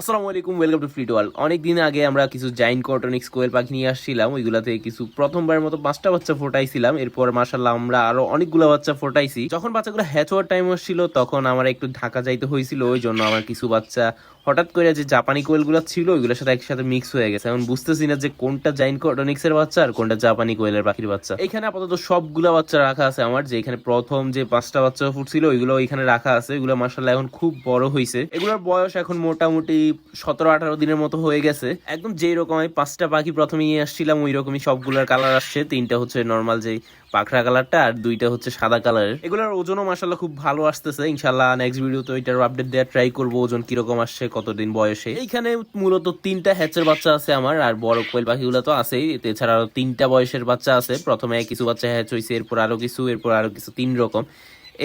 আসসালামু আলাইকুম welcome to fleet world অনেক দিন আগে আমরা কিছু জাইন কটনিক্স কোয়েল পাখি নিয়ে আসছিলাম, ওইগুলাতে কিছু প্রথমবার মতো পাঁচটা বাচ্চা ফোটাইছিলাম। এরপর মাসাল্লাহ আমরা আরও অনেকগুলো বাচ্চা ফোটাইছি। যখন বাচ্চাগুলো হ্যাচ হওয়ার টাইম আসছিল, তখন আমার একটু ঢাকা যাইতে হয়েছিল ওই জন্য আমার কিছু বাচ্চা হঠাৎ করে যে জাপানি কোয়েলগুলো ছিল, ওইগুলোর সাথে একসাথে মিক্স হয়ে গেছে। এখন বুঝতেছি না যে কোনটা জাইন কটনিক্স এর বাচ্চা আর কোনটা জাপানি কোয়েলের পাখির বাচ্চা। এখানে আপাতত সবগুলা বাচ্চা রাখা আছে আমার, যে এখানে প্রথম যে পাঁচটা বাচ্চা ফুটছিল ওইগুলো এখানে রাখা আছে। এগুলো মাসাল্লাহ এখন খুব বড় হয়েছে এগুলোর বয়স এখন মোটামুটি সতেরো আঠারো দিনের মতো হয়ে গেছে। একদম যেই রকম আমি পাঁচটা পাখি প্রথমে নিয়ে আসছিলাম, ওই রকমই সবগুলোর কালার আসছে। তিনটা হচ্ছে নর্মাল যে পাখরা কালারটা আর দুইটা হচ্ছে সাদা কালারের এগুলোর ওজনও মাসাল্লাহ খুব ভালো আসতেছে। ইনশাল্লাহ নেক্সট ভিডিওতে ওইটার আপডেট দেওয়ার ট্রাই করব, ওজন কীরকম আসছে কতদিন বয়সে? এইখানে মূলত তিনটা হ্যাচের বাচ্চা আছে আমার, আর বড় কোয়েল পাখিগুলো তো আছেই। এছাড়া আরও তিনটা বয়সের বাচ্চা আছে। প্রথমে কিছু বাচ্চা হ্যাচ হয়েছে এরপর আরও কিছু, এরপর আরও কিছু, তিন রকম।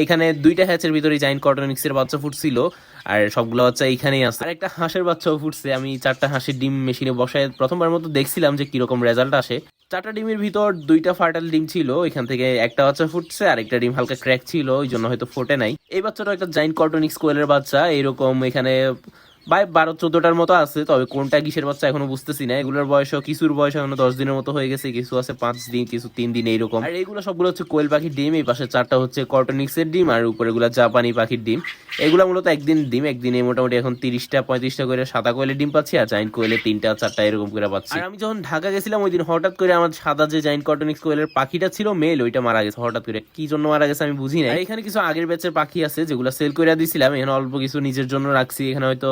এখানে দুইটা হ্যাচের ভিতরে জাইন কটনিক্স এর বাচ্চা ফুটছিল, আর সবগুলো বাচ্চা এইখানেই আছে। আর একটা হাঁসের বাচ্চাও ফুটছে, আমি চারটা হাঁসের ডিম মেশিনে বসায় প্রথমবার মতো দেখছিলাম যে কীরকম রেজাল্ট আসে। চারটা ডিমের ভিতর দুইটা ফার্টাল ডিম ছিল এখান থেকে একটা বাচ্চা ফুটছে আর একটা ডিম হালকা ক্র্যাক ছিল, ওই জন্য হয়তো ফোটে নাই। এই বাচ্চাটা একটা জাইন কটনিক্স কোয়েলের বাচ্চা এরকম এখানে বাই বারো চোদ্দটার মতো আছে তবে কোনটা কিসের বাচ্চা এখনও বুঝতেছি না। এগুলোর বয়সও কিছুর বয়স এখনও দশ দিনের মতো হয়ে গেছে কিছু আছে পাঁচ দিন কিছু তিন দিন এইরকম। আর এগুলো সবগুলো হচ্ছে কোয়েল পাখির ডিম এই পাশে চারটা হচ্ছে কটনিক্স এর ডিম আর উপরে গুলো জাপানি পাখির ডিম। এগুলো মূলত একদিন ডিম একদিনে মোটামুটি এখন তিরিশটা পঁয়ত্রিশটা করে সাদা কোয়েলের ডিম পাচ্ছি আর জাইন কোয়েলের তিনটা চারটা এরকম করে পাচ্ছি। আর আমি যখন ঢাকা গেছিলাম ওই দিন হঠাৎ করে আমার সাদা যে জাইন কটনিক্স কোয়েলের পাখিটা ছিল মেল ওইটা মারা গেছে হঠাৎ করে। কি জন্য মারা গেছে আমি বুঝি না এখানে কিছু আগের ব্যাচের পাখি আছে যেগুলো সেল করে দিয়েছিলাম এখানে অল্প কিছু নিজের জন্য রাখছি এখানে হয়তো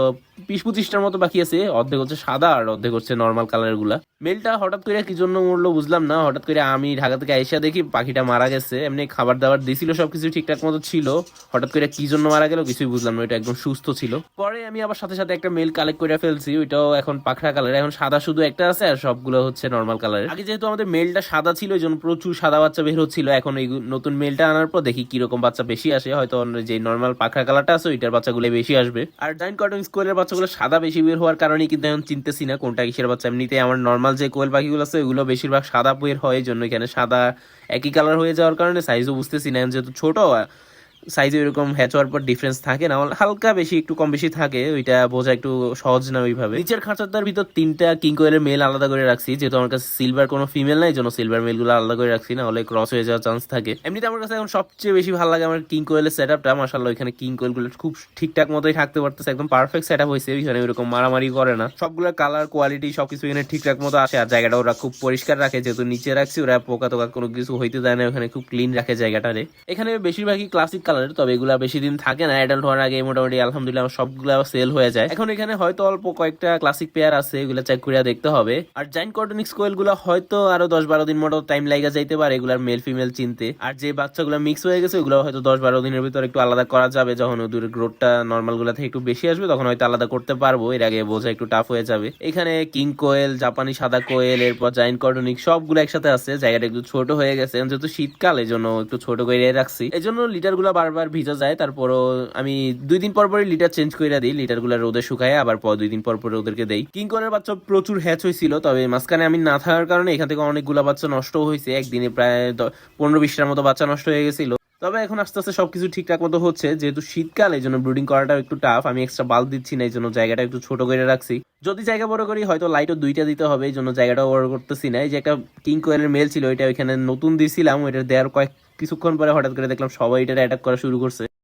বিশ পঁচিশটার মতো বাকি আছে, অর্ধেক হচ্ছে সাদা আর অর্ধেক হচ্ছে নর্মাল কালারগুলা। মেলটা হঠাৎ করে কি জন্য মরলো বুঝলাম না, হঠাৎ করে আমি ঢাকা থেকে আইসা দেখি পাখিটা মারা গেছে, এমনি খাবার দাবার দিছিল, সবকিছু ঠিকঠাক মতো ছিল, হঠাৎ করে কি জন্য মারা গেল কিছুই বুঝলাম না, ওইটা একদম সুস্থ ছিল। পরে আমি আবার সাথে সাথে একটা মেল কালেক্ট করে ফেলছি, ওইটাও এখন পাখরা কালার এখন সাদা শুধু একটা আছে আর সবগুলো হচ্ছে নর্মাল কালার আগে যেহেতু আমাদের মেলটা সাদা ছিল ওই জন্য প্রচুর সাদা বাচ্চা বের হচ্ছিল, এখন এই নতুন মেলটা আনার পর দেখি কীরকম বাচ্চা বেশি আসে, হয়তো যে নর্মাল পাখরা কালারটা আছে, ওইটার বাচ্চাগুলো বেশি আসবে। আর জাইন কটন স্কোয়ালের বাচ্চাগুলো সাদা বেশি বের হওয়ার কারণে কিন্তু আমি চিনতেছি না কোনটা কিসের বাচ্চা। এমনিতে আমার নর্মাল যে কোয়েল পাখিগুলো আছে, ওগুলো বেশিরভাগ সাদা বের হয় জন্য এখানে সাদা একই কালার হয়ে যাওয়ার কারণে সাইজও বুঝতেছি না। যেহেতু ছোট সাইজে এরকম হ্যাচ হওয়ার পর ডিফারেন্স থাকে, না হালকা বেশি, একটু কম বেশি থাকে, ওইটা বোঝা একটু সহজ না ওইভাবে। নিচের খাঁচাটার ভিতর তিনটা কিং কোয়েলের মেল আলাদা করে রাখছি, যেহেতু আমার কাছে সিলভার কোনো ফিমেল নাই জন্য সিলভার মেলগুলো আলাদা করে রাখছি, না হলে ক্রস হয়ে যাওয়ার চান্স থাকে। এমনিতে আমার কাছে এখন সবচেয়ে বেশি ভালো লাগে আমার কিং কোয়েলের সেট আপটা মাসাল্লাহ এখানে কিং কোয়েলগুলো খুব ঠিকঠাক মতোই থাকতে পারতেছে, একদম পারফেক্ট সেট আপ হয়েছে, ওইখানে ওইরকম মারামারি করে না। সবগুলোর কালার কোয়ালিটি সবকিছু এখানে ঠিকঠাক মতো আসে, আর জায়গাটা ওরা খুব পরিষ্কার রাখে, যেহেতু নিচে রাখছি, ওরা পোকা টোকা কোনো কিছু হইতে দেয় না, ওখানে খুব ক্লিন রাখে জায়গাটারে। এখানে বেশিরভাগই ক্লাসিক কালারের, তবে এগুলা বেশি দিন থাকে না। অ্যাডাল্ট হওয়ার আগে মোটামুটি আলহামদুলিল্লাহ সবগুলো সেল হয়ে যায়। এখন এখানে হয়তো অল্প কয়েকটা ক্লাসিক পেয়ার আছে, এগুলো চেক করে দেখতে হবে। আর জাইন কটনিক্স কোয়েলগুলো হয়তো আরও দশ বারো দিন মতো টাইম লাগা যাইতে পারে এগুলার মেল ফিমেল চিনতে। আর যে বাচ্চাগুলো মিক্স হয়ে গেছে ওগুলো হয়তো দশ বারো দিনের ভিতর একটু আলাদা করা যাবে। যখন ওদের গ্রোথটা নর্মালগুলা থেকে একটু বেশি আসবে, তখন হয়তো আলাদা করতে পারব। এর আগে বোঝা একটু টাফ হয়ে যাবে। এখানে কিং কোয়েল জাপানি সাদা কোয়েল এরপর জাইন কটনিক সবগুলো একসাথে আছে। জায়গাটা একটু ছোট হয়ে গেছে। যেহেতু শীতকাল এই জন্য একটু ছোট করে রাখছি। এই জন্য লিটারগুলা বারবার ভিজা যায়, তারপরও আমি দুই দিন পর পরই লিটার চেঞ্জ করে দিই লিটারগুলা রোদে শুকায়, আবার পর দুই দিন পর পর ওদেরকে দেই। কিং কোয়েলের বাচ্চা প্রচুর হ্যাচ হয়েছিল তবে মাঝখানে আমি না থাকার কারণে এখান থেকে অনেকগুলা বাচ্চা নষ্ট হয়েছে একদিনে প্রায় পনেরো বিশটার মতো বাচ্চা নষ্ট হয়ে গেছিল। তবে এখন আস্তে আস্তে সবকিছু ঠিকঠাক মতো হচ্ছে, যেহেতু শীতকাল এই জন্য ব্রুডিং করাটা একটু টাফ আমি এক্সট্রা বাল্ব দিচ্ছি না এই জন্য জায়গাটা একটু ছোট করে রাখছি। যদি জায়গা বড় করি, হয়তো লাইটও দুইটা দিতে হবে এই জন্য জায়গাটাও বড় করতেছি না। এই যে একটা কিং কোয়েলের মেল ছিল, ওইটা ওইখানে নতুন দিছিলাম, ওইটা দেওয়ার কয়েক কিছুক্ষণ পরে হঠাৎ করে দেখলাম সবাই এটা অ্যাটাক করা শুরু করছে।